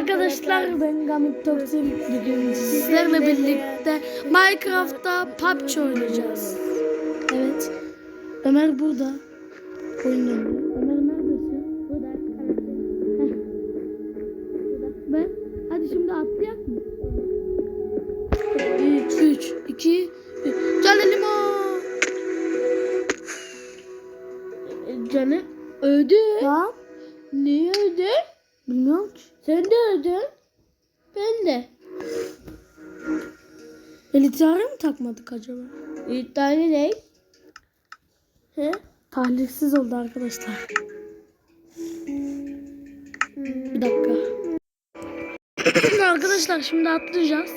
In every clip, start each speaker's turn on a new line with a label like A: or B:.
A: arkadaşlar ben Gamit Toksin bugün sizlerle birlikte Minecraft'ta PUBG oynayacağız. Evet. Ömer burada. Oyun oynuyor. Ömer neredesin? Burada. Ben. Hadi şimdi atlayak mı? 3, 3, 2, 1. Canı limon.
B: Canı öldü.
A: Ya.
B: Niye öldü?
A: Bilmiyorum ki.
B: Sen de öldün. Ben de.
A: Elitari mi takmadık acaba?
B: Bir tane ne? He?
A: Tahlilsiz oldu arkadaşlar. Bir dakika. Şimdi arkadaşlar şimdi atlayacağız.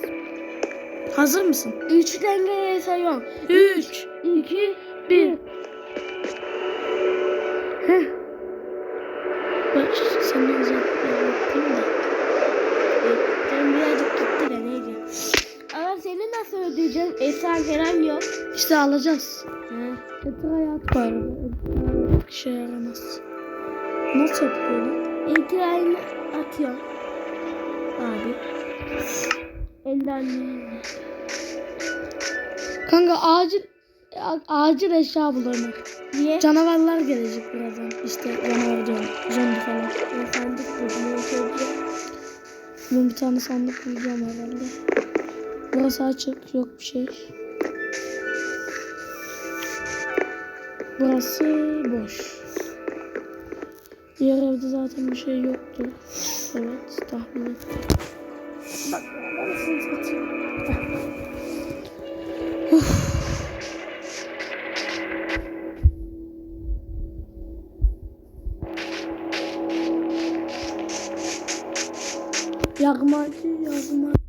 A: Hazır mısın?
B: Üçten geriye sayıyorum.
A: 3, 2, 1.
B: Seni nasıl ödeyeceğim? Esra falan yok.
A: İşte alacağız.
B: He.
A: Getir hayat var. Bir şey yaramaz. Nasıl yapıyor lan?
B: İltirayını atıyorum. Abi. Elden
A: Kanka acil acil eşya bul Ömer.
B: Niye?
A: Canavarlar gelecek birazdan. İşte canavar diyorum. Zombi falan.
B: Ben sandık buldum.
A: Ben bir tane sandık bulacağım herhalde. Burası açık. Yok bir şey. Burası boş. Diğer evde zaten bir şey yoktu. Evet tahmin ettim. Bak arasını satayım. Yağmacı yağma.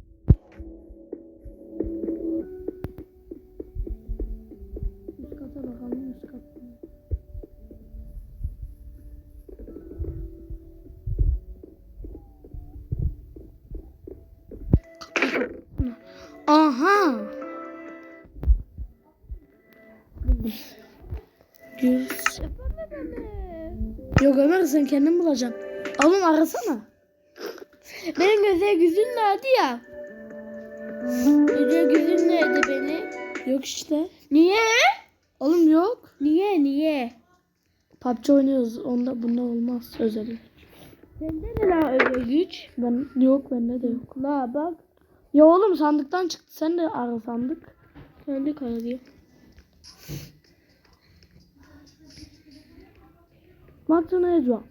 A: Aha. Yüz. Yok Ömer sen kendin bulacaksın. Oğlum arasana.
B: Benim göze güzün nerede ya? Göze güzün nerede beni?
A: Yok işte.
B: Niye?
A: Oğlum yok.
B: Niye niye?
A: PUBG oynuyoruz. Onda bunda olmaz özellik.
B: Sende ne la öyle güç?
A: Ben yok bende de yok.
B: La bak.
A: Ya oğlum sandıktan çıktı. Sen de ara sandık.
B: Kendi kanalıyor.
A: McDonald's drop.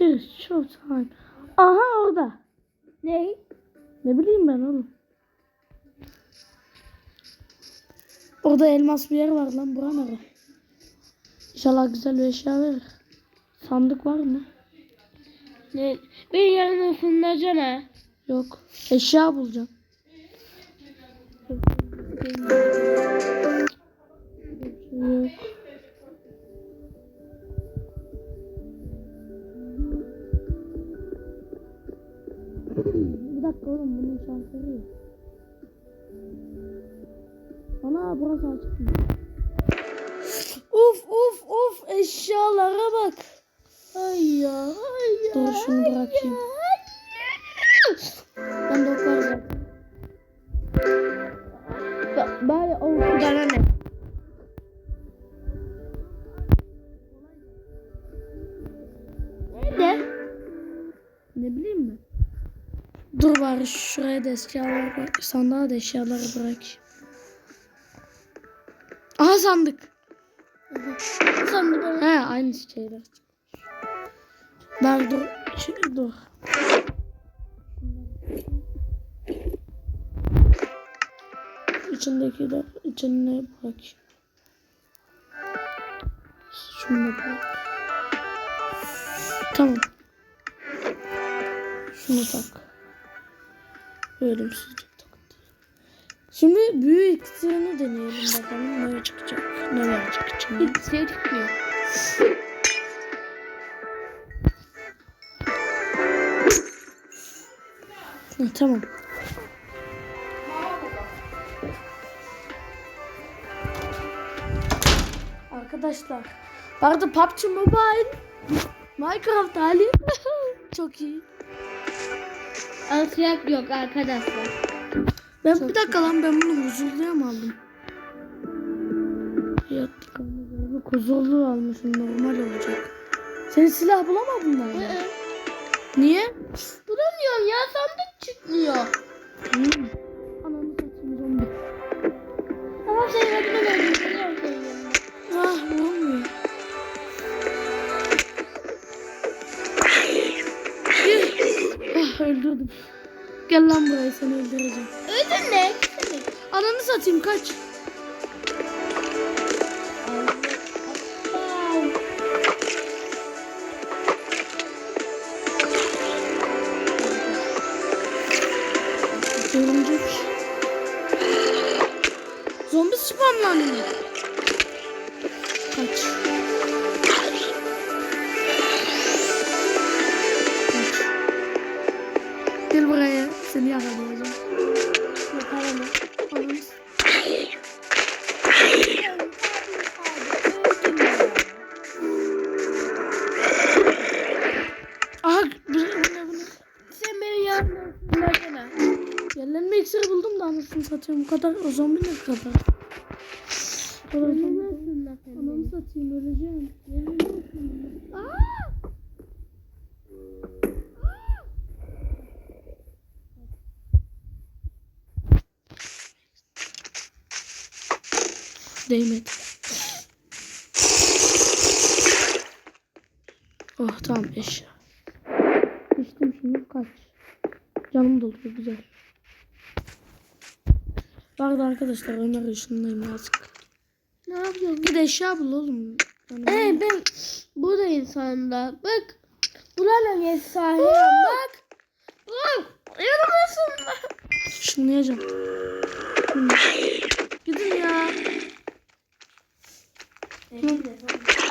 A: It's showtime. Aha orada.
B: Ne?
A: Ne bileyim ben oğlum. Orada elmas bir yer var lan. Bura nere? İnşallah güzel bir eşya verir. Sandık var mı?
B: Ne? Beni yarın ısınacana.
A: Yok. Eşya bulacağım. Yok. Bir dakika oğlum bunun şartları yok. Ana burası açık mı? Uf uf uf eşyalara bak.
B: Ay ya, ay ya.
A: Dur şunu bırakayım. Ben de ok var zaten.
B: Ba- Bari o bana ne? Nerede?
A: Ne bileyim ben. Dur bari şuraya da eşyaları bırak. Sandığa da eşyaları bırak. Aha sandık.
B: Sandı bana.
A: He aynı şeyler. Ver dur. Dur. İçindeki de içine bırak. Şunu bırak. Tamam. Şunu tak. Ölümsüzlük tak. Şimdi büyük iksirini deneyelim bakalım ne çıkacak. Ne içinde.
B: Hiç şey.
A: Ha, tamam. Arkadaşlar arada PUBG Mobile Minecraft hali çok iyi.
B: Alkıyak yok arkadaşlar.
A: Ben bir dakika lan ben bunu huzurluya mı aldım? Yok. Huzurlu almışım normal olacak. Sen silah bulamadın mı? Niye? Seni öldüreceğim.
B: Seni.
A: Ananı satayım kaç. Örümcek. Zombi spamlanıyor. Yerlenme iksiri buldum da anasını satayım. Bu kadar o zombi ne kadar? Zombi. Ananı satayım öleceğim. Aa! Değmedi. Oh tamam eşya. İçtim şimdi kaç. Canım doluyor güzel. Vardı arkadaşlar Ömer ışınlayayım azıcık.
B: Ne yapıyorsun?
A: Bir de eşya bul oğlum. Yani
B: Ee ben buradayım sonunda. Bak. Buranın efsane. Bak. Bak. Yanımdasın.
A: ışınlayacağım. Hı. Gidin ya.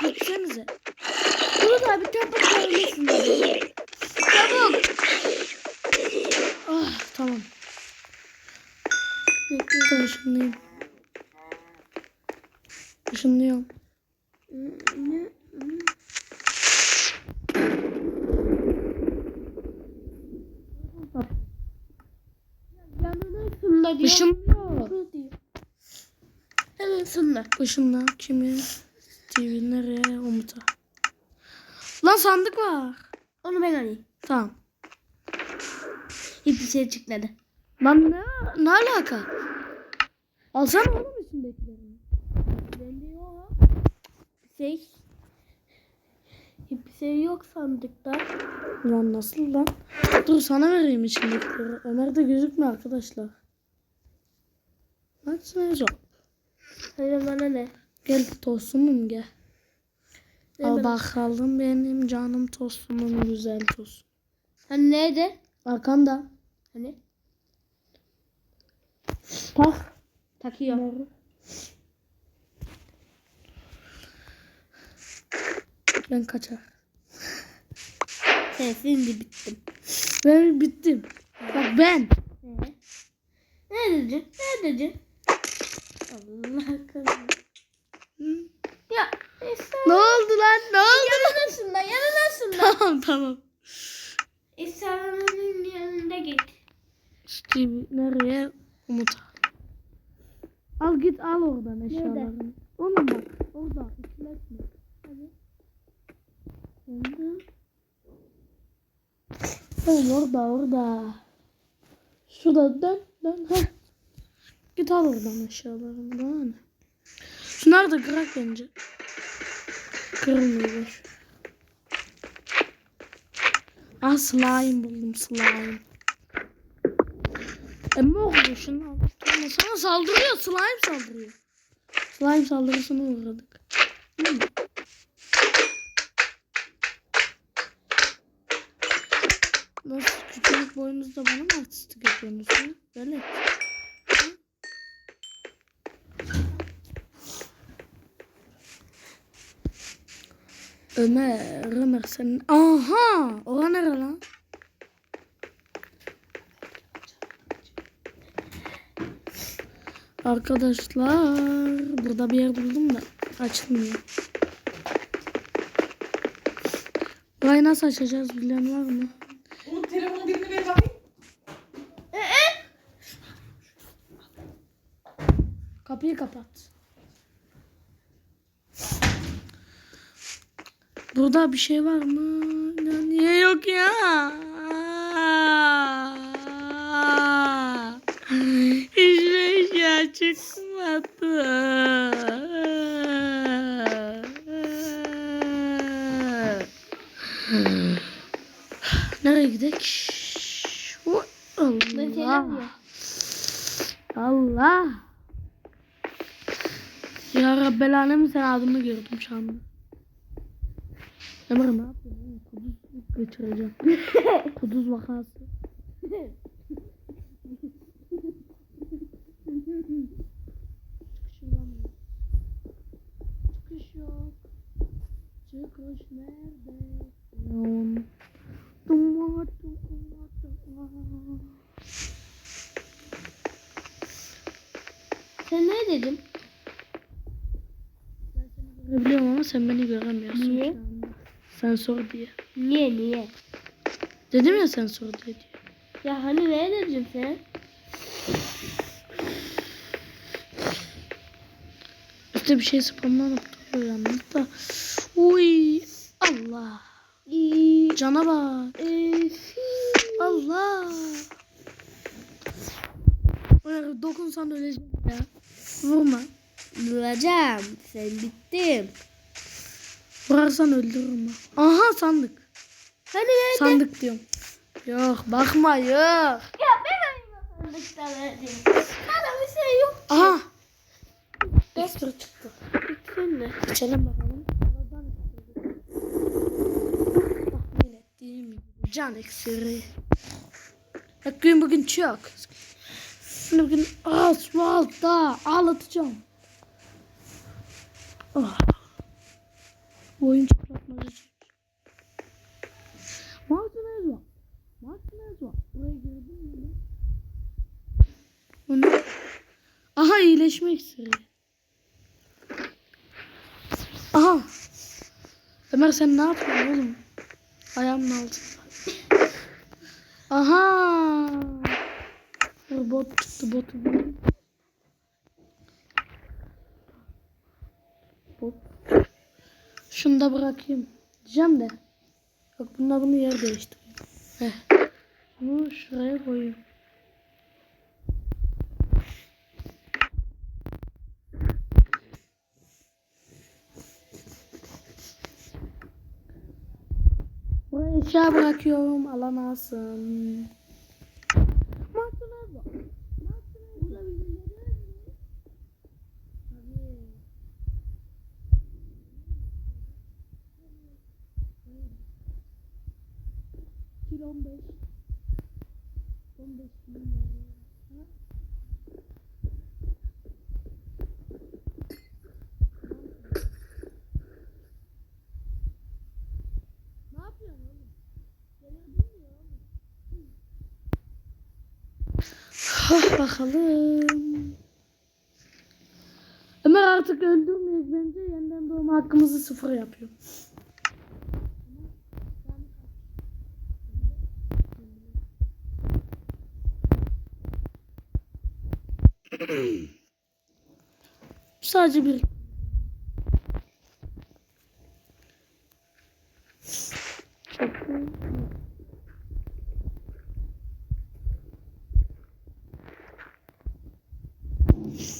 A: Gitsenize.
B: Burada bir tane bakabilirsin. Çabuk.
A: Ah tamam. Tamam ışınlayayım. Işınlıyorum.
B: Yanına ısınla diyor.
A: Işınlıyor.
B: Hemen ısınla.
A: Işınla kimi? TV nereye? Umut'a. Lan sandık var.
B: Onu ben alayım.
A: Tamam.
B: Hiçbir şey çıkmadı.
A: Lan ne, ne alaka? Alsana oğlum içindekilerini.
B: Bende yok. Şey. Hiçbir şey yok sandıkta.
A: Lan nasıl lan? Dur sana vereyim içindekileri. Ömer de gözükmüyor arkadaşlar. What's my job?
B: Hayır bana ne?
A: Gel tostumum gel.
B: Ne
A: Al bakalım benim canım tostumum güzel tostum.
B: Hani nerede?
A: Arkanda.
B: Hani?
A: Tak.
B: Takıyor.
A: Ben kaçar.
B: Sen şimdi bittim.
A: Ben bittim. Bak ben.
B: Neredeci? Neredeci? Allah kahretsin. Ya Esra.
A: Ne oldu lan? Ne oldu?
B: Yanınasın da yanınasın da.
A: tamam tamam.
B: Esra'nın yanında git.
A: Steve nereye? Umut'a. Al git al oradan eşyalarını. Oğlum bak orada. İkiletme. Hadi. Orada. Oğlum orada orada. Şurada dön dön. Heh. Git al oradan eşyalarını. Şunlar da kırak bence. Kırılmıyor. Ah slime buldum slime. Emme oldu şunu al. Tamam, sana saldırıyor slime saldırıyor. Slime saldırısına uğradık. Hmm. Nasıl küçük boyunuzda bana mı artistlik yapıyorsunuz? Böyle. Ömer, Ömer sen... Aha! Ora nere lan? Arkadaşlar burada bir yer buldum da açılmıyor. Burayı nasıl açacağız bilen var mı?
C: Onun telefonu birini ver bakayım. Ee?
A: Kapıyı kapat. Burada bir şey var mı? Ya niye yok ya? Çıkmadı. Nereye?
B: Mesela
A: Allah. Allah. Ya Rabbel Alemin sen adımı gördüm şu anda. Emre ne yapıyorsun? Kuduz geçireceğim. Kuduz vakası. Çıkış yok. Çıkış yok. Çıkış nerede? Yum. Duma, duma, duma.
B: Sen ne dedin?
A: Görebiliyorum ama sen beni göremiyorsun
B: Niye?
A: şu anda. Sen sor diye.
B: Niye niye?
A: Dedim ya sen sor diye. diye.
B: Ya hani ne dedin sen?
A: İşte bir şey spamlanıp duruyor yalnız da. Uy Allah. Cana bak. Allah. Dokunsan öleceğim ya. Vurma.
B: Duracağım. Sen bittin.
A: Vurarsan öldürürüm. Aha sandık.
B: Hani ne?
A: Sandık diyorum. Yok bakma yok.
B: Ya ben aynı sandıkta verdim. Bana bir şey yok.
A: Aha. Ekstra çıktı.
B: Bitsin mi?
A: İçelim bakalım. Tahmin ettiğim gibi can eksiri. Bak gün bugün çok. Şimdi bugün asfaltta ağlatacağım. Oh. Bu oyun çıkartmacı çek. Martinez var. Martinez var. Buraya girdin mi? lan? Bu ne? Aha iyileşme iksiri. Aha. Ömer sen ne yapıyorsun oğlum? Ayağımın altında. Aha. Dur, Bot çıktı botu. Bot. Şunu da bırakayım. Diyeceğim de. Bak bununla bunu yer değiştireyim. Heh. Bunu şuraya koyayım. Eşya bırakıyorum. Alan alsın. Martılar var. Martılar burada birileri. Kilo 15. 15 bin lira. Ha? Ne yapıyorsun oğlum? Delirdin mi oğlum? Hah bakalım. Ömer artık öldürmeyiz bence. Yeniden doğma hakkımızı sıfır yapıyor. Sadece bir. Çok iyi.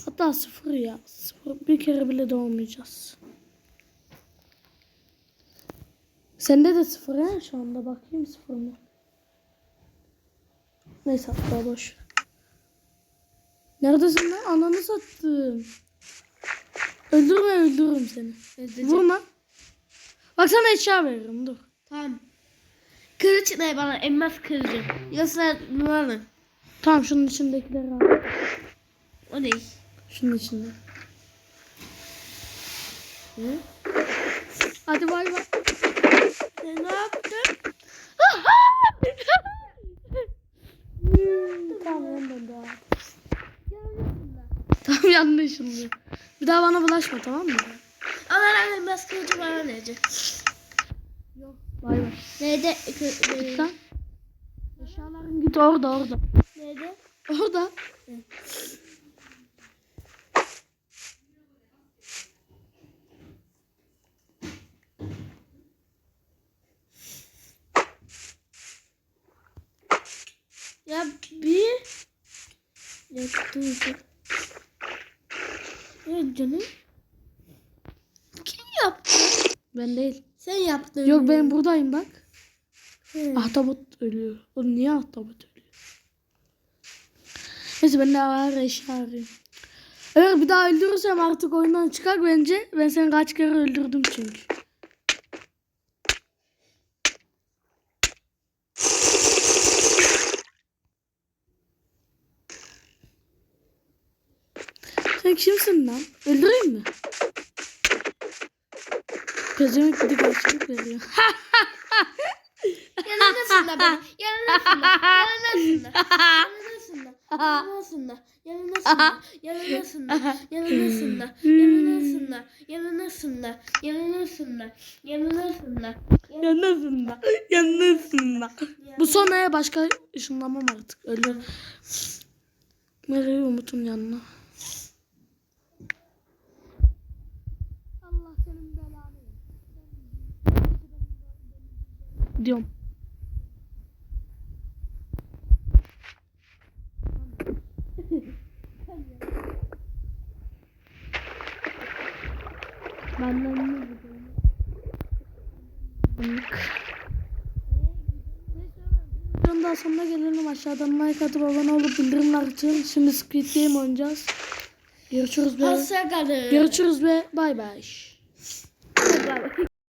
A: Hatta sıfır ya. Bir kere bile doğmayacağız. Sende de sıfır ha şu anda. Bakayım sıfır mı? Neyse hatta boş. Neredesin lan? Ananı sattım. Öldürme öldürürüm seni.
B: Öldüreceğim.
A: Vurma. Bak sana eşya veririm dur.
B: Tamam. Kılıç ne bana elmas kılıcı. Yoksa numaralı.
A: Tamam şunun içindekileri al.
B: O ne?
A: Şunun içinde. Hı? Hadi bay bay.
B: Sen ne yaptın?
A: tamam yandan daha. Tamam yanlış şimdi. Bir daha bana bulaşma tamam mı?
B: Ama ben elmas kılıcı bana verecek.
A: Yok Bay bay.
B: Nerede?
A: Git lan. Eşyaların git orada orada.
B: Nerede?
A: Orada.
B: Ya bir. Ya canım. Kim yaptı?
A: Ben değil.
B: Sen yaptın.
A: Yok ben buradayım bak.
B: Hı.
A: Ahtapot ölüyor. Oğlum niye ahtapot ölüyor? Neyse ben de var eşya arayayım. Eğer bir daha öldürürsem artık oyundan çıkar bence. Ben seni kaç kere öldürdüm çünkü. Sen kimsin lan? Öldüreyim mi? Pezevenk bir de karşılık veriyor.
B: Yanındasın da beni. Yanındasın da. Yanındasın da. Yanındasın da. Yanındasın da. Yanındasın da. Yanındasın da. Yanındasın da. Yanındasın da. Yanındasın da. Yanındasın da.
A: Yanındasın Yanındasın Bu sonraya başka ışınlamam artık. Öyle. Nereye Umut'un yanına? Diyorum. Benden ne gidiyor? Videonun daha sonuna gelelim. Aşağıdan like atıp abone olup bildirimler açın. Şimdi Squid Game oynayacağız. Görüşürüz be. Görüşürüz be. Bay bay.